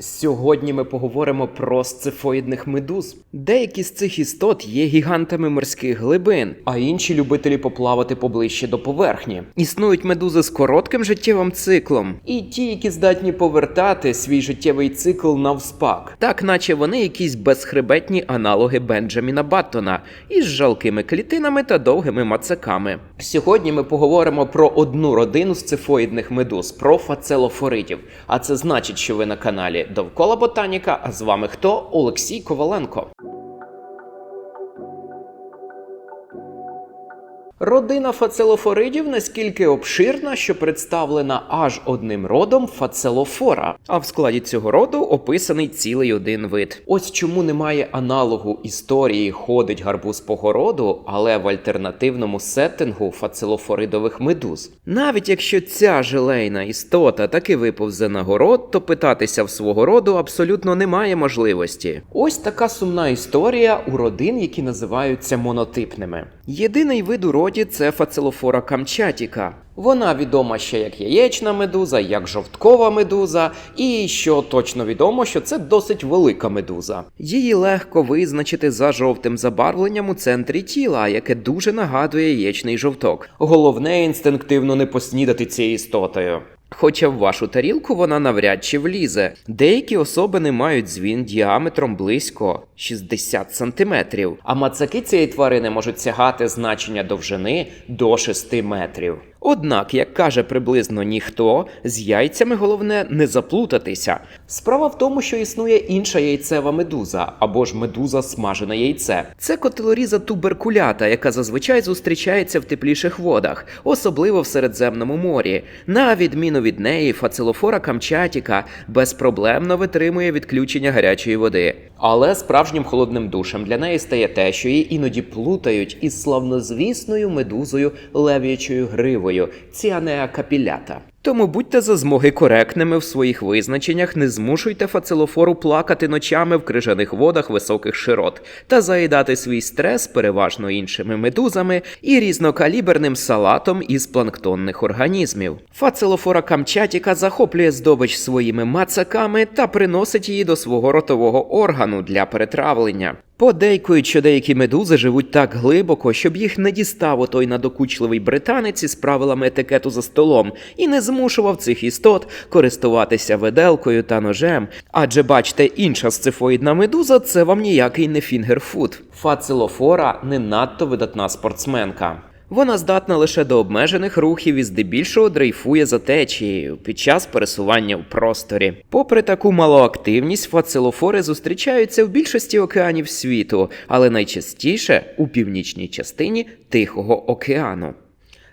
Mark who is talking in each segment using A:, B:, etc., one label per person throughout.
A: Сьогодні ми поговоримо про сцифоїдних медуз. Деякі з цих істот є гігантами морських глибин, а інші любителі поплавати поближче до поверхні. Існують медузи з коротким життєвим циклом, і ті, які здатні повертати свій життєвий цикл навспак, так наче вони якісь безхребетні аналоги Бенджаміна Баттона із жалкими клітинами та довгими мацаками. Сьогодні ми поговоримо про одну родину сцифоїдних медуз, про фацелофоритів. А це значить, що ви на каналі Довкола Ботаніка. А з вами хто? Олексій Коваленко. Родина фацелофоридів наскільки обширна, що представлена аж одним родом фацелофора, а в складі цього роду описаний цілий один вид. Ось чому немає аналогу історії ходить гарбуз по городу, але в альтернативному сеттингу фацелофоридових медуз. Навіть якщо ця желейна істота таки виповзе на город, то питатися в свого роду абсолютно немає можливості. Ось така сумна історія у родин, які називаються монотипними. Єдиний вид у роді це фацелофора камчатіка. Вона відома ще як яєчна медуза, як жовткова медуза, і що точно відомо, що це досить велика медуза. Її легко визначити за жовтим забарвленням у центрі тіла, яке дуже нагадує яєчний жовток. Головне інстинктивно не поснідати цією істотою. Хоча в вашу тарілку вона навряд чи влізе. Деякі особини мають дзвін діаметром близько 60 см, а мацаки цієї тварини можуть сягати значення довжини до 6 метрів. Однак, як каже приблизно ніхто, з яйцями головне не заплутатися. Справа в тому, що існує інша яйцева медуза або ж медуза смажене яйце. Це котелоріза туберкулята, яка зазвичай зустрічається в тепліших водах, особливо в Середземному морі. На відміну від неї, фацелофора камчатіка безпроблемно витримує відключення гарячої води. Але справжнім холодним душем для неї стає те, що її іноді плутають із славнозвісною медузою лев'ячою гривою Ціанеа капілята. Тому будьте за змоги коректними в своїх визначеннях, не змушуйте фацелофору плакати ночами в крижаних водах високих широт та заїдати свій стрес переважно іншими медузами і різнокаліберним салатом із планктонних організмів. Фацелофора камчатіка захоплює здобич своїми мацаками та приносить її до свого ротового органу для перетравлення. Подейкують, що деякі медузи живуть так глибоко, щоб їх не дістав отой надокучливий британець із правилами етикету за столом і не змушував цих істот користуватися веделкою та ножем. Адже бачте, інша сцифоїдна медуза це вам ніякий не фінгерфуд. Фацилофора не надто видатна спортсменка. Вона здатна лише до обмежених рухів і здебільшого дрейфує за течією під час пересування в просторі. Попри таку малоактивність, фацилофори зустрічаються в більшості океанів світу, але найчастіше у північній частині Тихого океану.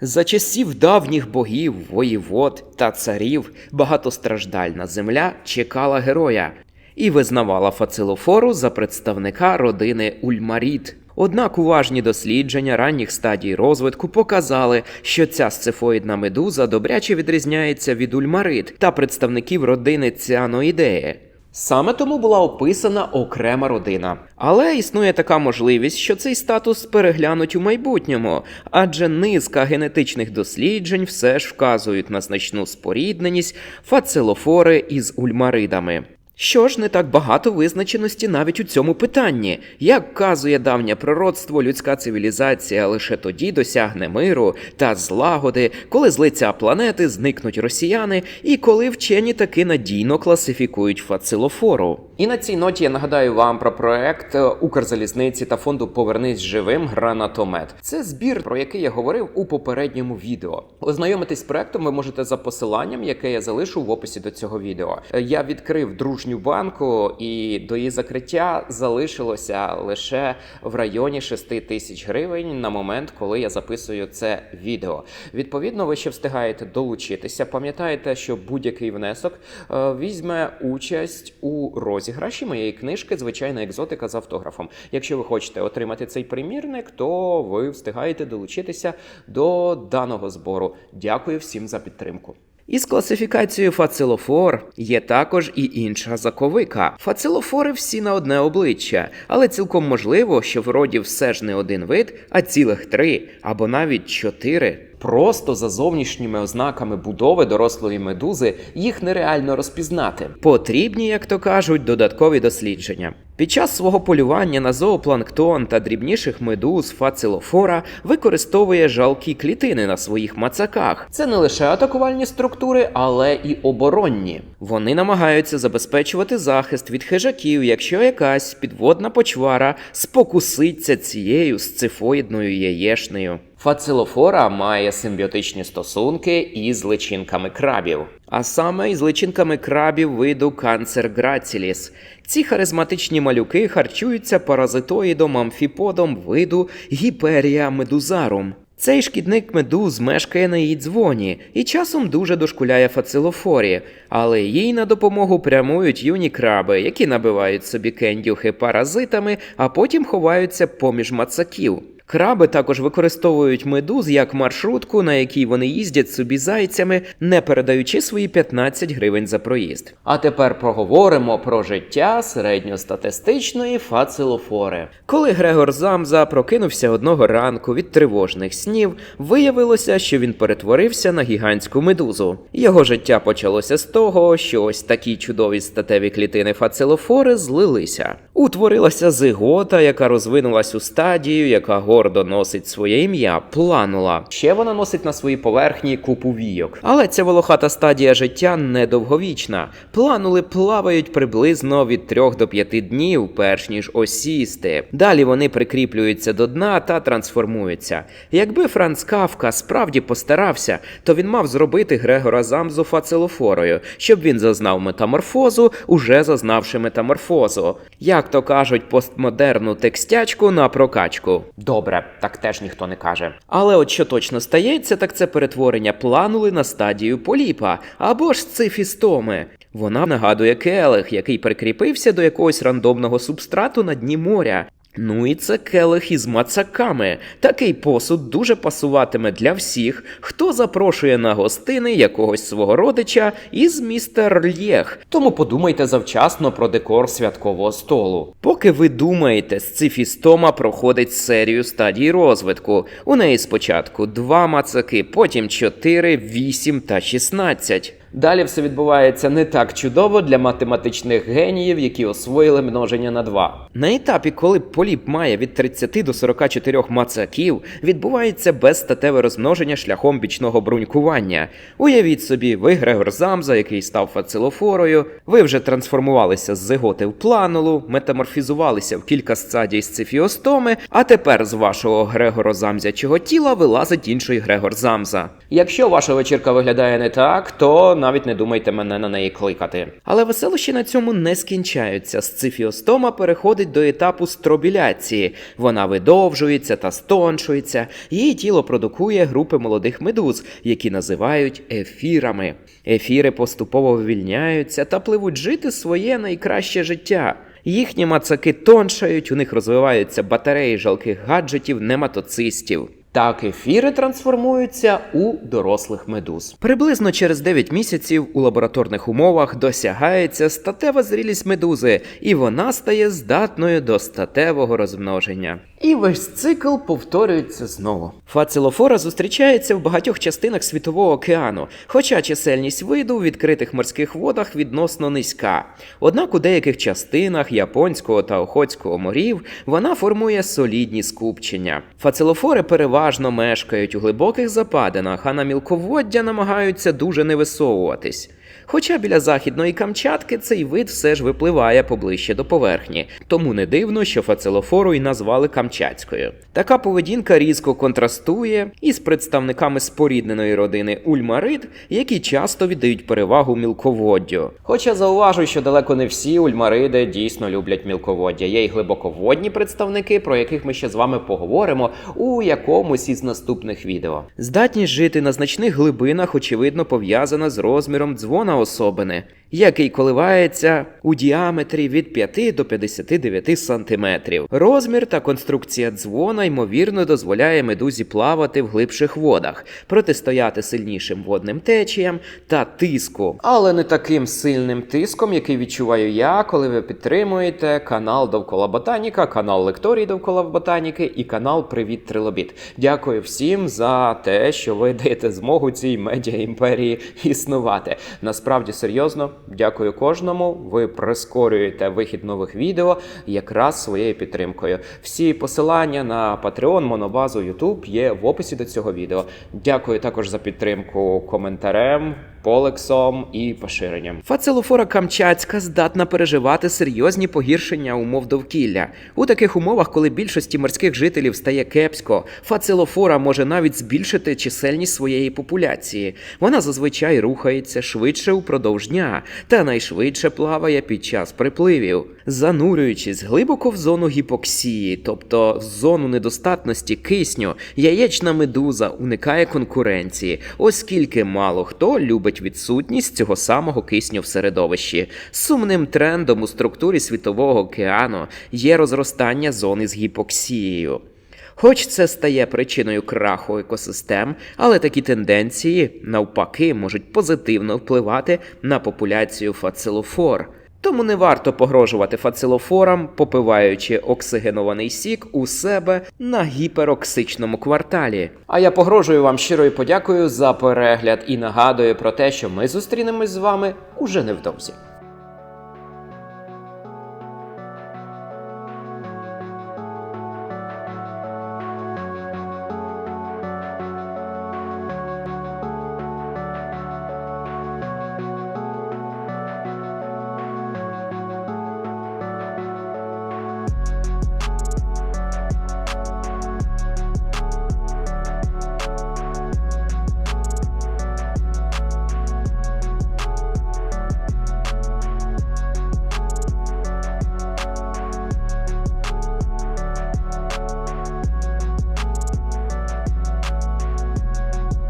A: За часів давніх богів, воєвод та царів багатостраждальна земля чекала героя і визнавала фацилофору за представника родини Ульмаріт. Однак уважні дослідження ранніх стадій розвитку показали, що ця сцифоїдна медуза добряче відрізняється від ульмарит та представників родини ціаноїдеї. Саме тому була описана окрема родина. Але існує така можливість, що цей статус переглянуть у майбутньому, адже низка генетичних досліджень все ж вказують на значну спорідненість фацелофори із ульмаридами. Що ж не так багато визначеності навіть у цьому питанні, як вказує давнє пророцтво, людська цивілізація лише тоді досягне миру та злагоди, коли з лиця планети зникнуть росіяни, і коли вчені таки надійно класифікують фацилофору. І на цій ноті я нагадаю вам про проект Укрзалізниці та фонду Повернись живим гранатомет. Це збір, про який я говорив у попередньому відео. Ознайомитись з проектом ви можете за посиланням, яке я залишу в описі до цього відео. Я відкрив дружню банку, і до її закриття залишилося лише в районі 6 тисяч гривень на момент, коли я записую це відео. Відповідно, ви ще встигаєте долучитися. Пам'ятаєте, що будь-який внесок е, візьме участь у розіграші моєї книжки Звичайна екзотика з автографом. Якщо ви хочете отримати цей примірник, то ви встигаєте долучитися до даного збору. Дякую всім за підтримку. Із класифікацією фацилофор є також і інша заковика. Фацилофори всі на одне обличчя, але цілком можливо, що в роді все ж не один вид, а цілих три або навіть чотири. Просто за зовнішніми ознаками будови дорослої медузи їх нереально розпізнати. Потрібні, як то кажуть, додаткові дослідження. Під час свого полювання на зоопланктон та дрібніших медуз фацилофора використовує жалкі клітини на своїх мацаках. Це не лише атакувальні структури, але і оборонні. Вони намагаються забезпечувати захист від хижаків, якщо якась підводна почвара спокуситься цією сцифоїдною яєшнею. Фацилофора має симбіотичні стосунки із личинками крабів, а саме із личинками крабів виду канцер граціліс. Ці харизматичні малюки харчуються паразитоїдом амфіподом виду гіперія медузарум. Цей шкідник медуз мешкає на її дзвоні і часом дуже дошкуляє фацилофорі, але їй на допомогу прямують юні краби, які набивають собі кендюхи паразитами, а потім ховаються поміж мацаків. Краби також використовують медуз як маршрутку, на якій вони їздять собі зайцями, не передаючи свої 15 гривень за проїзд. А тепер поговоримо про життя середньостатистичної фацилофори. Коли Грегор Замза прокинувся одного ранку від тривожних снів, виявилося, що він перетворився на гігантську медузу. Його життя почалося з того, що ось такі чудові статеві клітини фацилофори злилися. Утворилася зигота, яка розвинулась у стадію, яка гордо носить своє ім'я, планула. Ще вона носить на своїй поверхні купу війок. Але ця волохата стадія життя недовговічна. Планули плавають приблизно від 3 до 5 днів, перш ніж осісти. Далі вони прикріплюються до дна та трансформуються. Якби Франц Кавка справді постарався, то він мав зробити Грегора Замзу фацилофорою, щоб він зазнав метаморфозу, уже зазнавши метаморфозу. Як то кажуть, постмодерну текстячку на прокачку. Добре, так теж ніхто не каже. Але от що точно стається, так це перетворення планули на стадію поліпа або ж цифістоми. Вона нагадує келих, який прикріпився до якогось рандомного субстрату на дні моря. Ну і це келих із мацаками. Такий посуд дуже пасуватиме для всіх, хто запрошує на гостини якогось свого родича із міста Рлєх. Тому подумайте завчасно про декор святкового столу. Поки ви думаєте, сцифістома проходить серію стадій розвитку. У неї спочатку два мацаки, потім 4, 8 та 16. Далі все відбувається не так чудово для математичних геніїв, які освоїли множення на 2. На етапі, коли поліп має від 30 до 44 мацаків, відбувається безстатеве розмноження шляхом бічного брунькування. Уявіть собі, ви Грегор Замза, який став фацилофорою, ви вже трансформувалися з зиготи в планулу, метаморфізувалися в кілька стадій сцифіостоми, а тепер з вашого Грегоро Замзячого тіла вилазить інший Грегор Замза. Якщо ваша вечірка виглядає не так, то навіть не думайте мене на неї кликати. Але веселощі на цьому не скінчаються. Сцифіостома переходить до етапу стробіляції. Вона видовжується та стоншується. Її тіло продукує групи молодих медуз, які називають ефірами. Ефіри поступово вивільняються та пливуть жити своє найкраще життя. Їхні мацаки тоншають, у них розвиваються батареї жалких гаджетів, нематоцистів. Так, ефіри трансформуються у дорослих медуз. Приблизно через 9 місяців у лабораторних умовах досягається статева зрілість медузи, і вона стає здатною до статевого розмноження. І весь цикл повторюється знову. Фацилофора зустрічається в багатьох частинах світового океану, хоча чисельність виду в відкритих морських водах відносно низька. Однак у деяких частинах японського та охотського морів вона формує солідні скупчення. Фацилофори переважно мешкають у глибоких западинах, а на мілководдя намагаються дуже не висовуватись. Хоча біля західної Камчатки цей вид все ж випливає поближче до поверхні, тому не дивно, що фацилофору й назвали Камчатською. Така поведінка різко контрастує із представниками спорідненої родини ульмарид, які часто віддають перевагу мілководдю. Хоча зауважу, що далеко не всі ульмариди дійсно люблять мілководдя. Є й глибоководні представники, про яких ми ще з вами поговоримо у якомусь із наступних відео. Здатність жити на значних глибинах, очевидно, пов'язана з розміром дзвона особини. Який коливається у діаметрі від 5 до 59 сантиметрів. Розмір та конструкція дзвона ймовірно дозволяє медузі плавати в глибших водах, протистояти сильнішим водним течіям та тиску, але не таким сильним тиском, який відчуваю я, коли ви підтримуєте канал Довкола Ботаніка, канал Лекторій Довкола Ботаніки і канал Привіт Трилобіт. Дякую всім за те, що ви даєте змогу цій медіа імперії існувати. Насправді серйозно, дякую кожному. Ви прискорюєте вихід нових відео якраз своєю підтримкою. Всі посилання на Patreon, Монобазу, YouTube є в описі до цього відео. Дякую також за підтримку коментарем. Полексом і поширенням. Фацелофора камчатська здатна переживати серйозні погіршення умов довкілля. У таких умовах, коли більшості морських жителів стає кепсько, фацелофора може навіть збільшити чисельність своєї популяції. Вона зазвичай рухається швидше упродовж дня та найшвидше плаває під час припливів, занурюючись глибоко в зону гіпоксії, тобто в зону недостатності кисню, яєчна медуза уникає конкуренції, оскільки мало хто любить відсутність цього самого кисню в середовищі. Сумним трендом у структурі світового океану є розростання зони з гіпоксією. Хоч це стає причиною краху екосистем, але такі тенденції, навпаки, можуть позитивно впливати на популяцію фацелофор. Тому не варто погрожувати фацилофорам, попиваючи оксигенований сік у себе на гіпероксичному кварталі. А я погрожую вам щирою подякою за перегляд і нагадую про те, що ми зустрінемось з вами уже невдовзі.